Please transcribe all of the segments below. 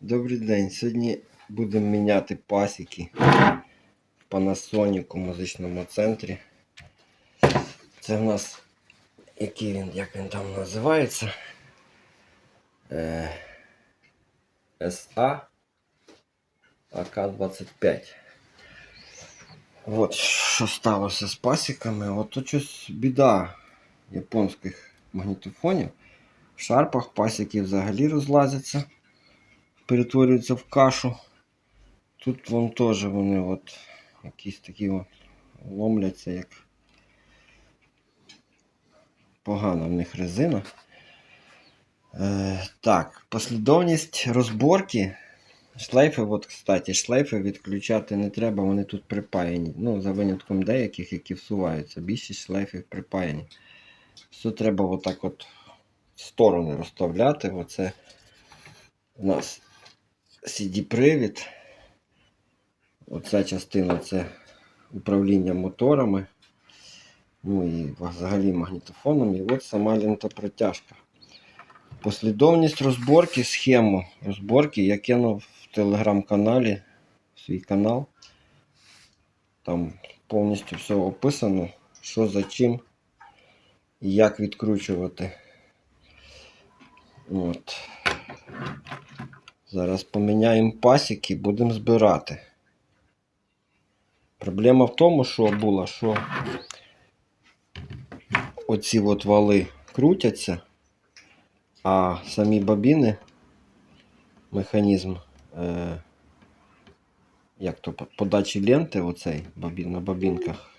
Добрий день. Сьогодні будемо міняти пасіки в Panasonic у музичному центрі. Це в нас який він, як він там називається? Е, SA АК-25. От що сталося з пасіками. От тут щось біда японських магнітофонів. В шарпах пасіки взагалі розлазяться перетворюються в кашу. Тут вон теж вони от якісь такі ломляться, як погана в них резина. Е, так, послідовність розборки. Шлейфи, от, кстати, шлейфи відключати не треба, вони тут припаяні. Ну, за винятком деяких, які всуваються. Більшість шлейфів припаяні. Все треба отак от в сторони розставляти. Оце у нас CD-привід. Оця частина це управління моторами. Ну і взагалі магнітофоном. І от сама лента протяжка. Послідовність розборки, схему розборки я кинув в телеграм-каналі в свій канал. Там повністю все описано, що за чим і як відкручувати. От. Зараз поміняємо пасіки, будемо збирати. Проблема в тому, що була, що оці от вали крутяться, а самі бобіни, механізм, е, як то подачі ленти, оцей бобін, на бобінках,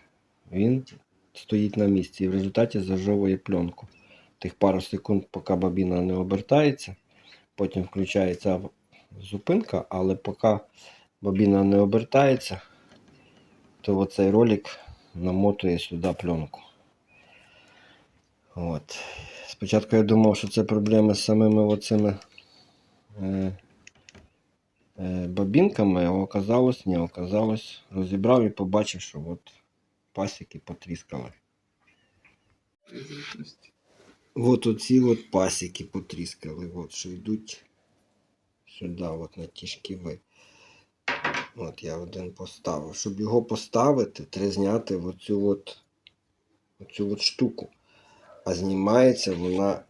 він стоїть на місці і в результаті зажовує пленку. Тих пару секунд, поки бобіна не обертається, потім включається зупинка, але поки бобіна не обертається, то оцей ролик намотує сюди пленку. От. Спочатку я думав, що це проблеми з самими оцими е, е, бобінками, а оказалось, ні, оказалось, розібрав і побачив, що от пасіки потріскали. От оці от пасіки потріскали, от що йдуть сюди, от на ті шківи. От я один поставив. Щоб його поставити, треба зняти оцю от, оцю от штуку. А знімається вона.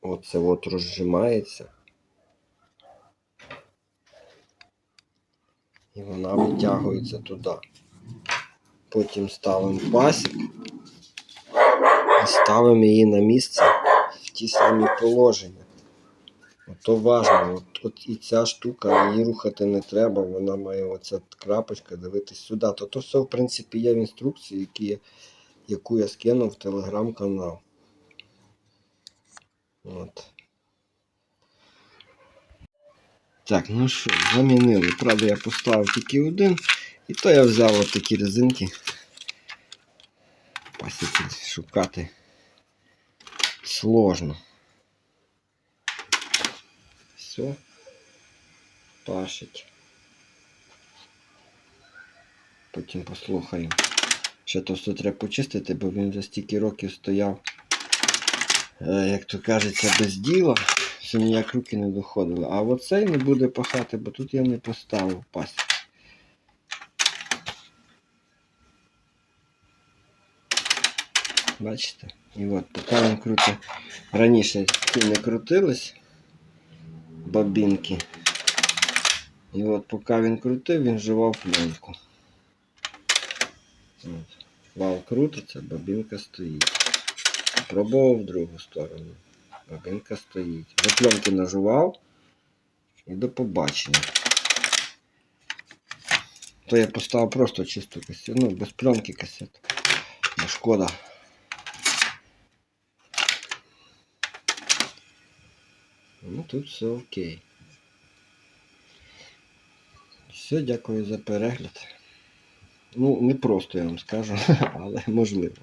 Оце от розжимається. І вона витягується туди. Потім ставимо пасік і ставимо її на місце в ті самі положення. То важливо. От, от і ця штука, її рухати не треба, вона має оця крапочка дивитись сюди. То то все, в принципі, є в інструкції, які, яку я скинув в телеграм-канал. От. Так, ну що, замінили. Правда, я поставив тільки один. І то я взяв от такі резинки. Пасіки шукати сложно. Все. Пашить. Потім послухаємо. Ще то все треба почистити, бо він вже стільки років стояв, е, як то кажеться, без діла. Все ніяк руки не доходили. А оцей не буде пахати, бо тут я не поставив пасік. Бачите? І от, поки він крутить. Раніше ті не крутились бобінки. І от поки він крутив, він жував пленку. От. Вал крутиться, бобінка стоїть. Пробував в другу сторону. Бобінка стоїть. За пленки нажував і до побачення. То я поставив просто чисту касету, ну, без пленки касету. Шкода. Ну тут все окей. Все, дякую за перегляд. Ну, не просто я вам скажу, але можливо.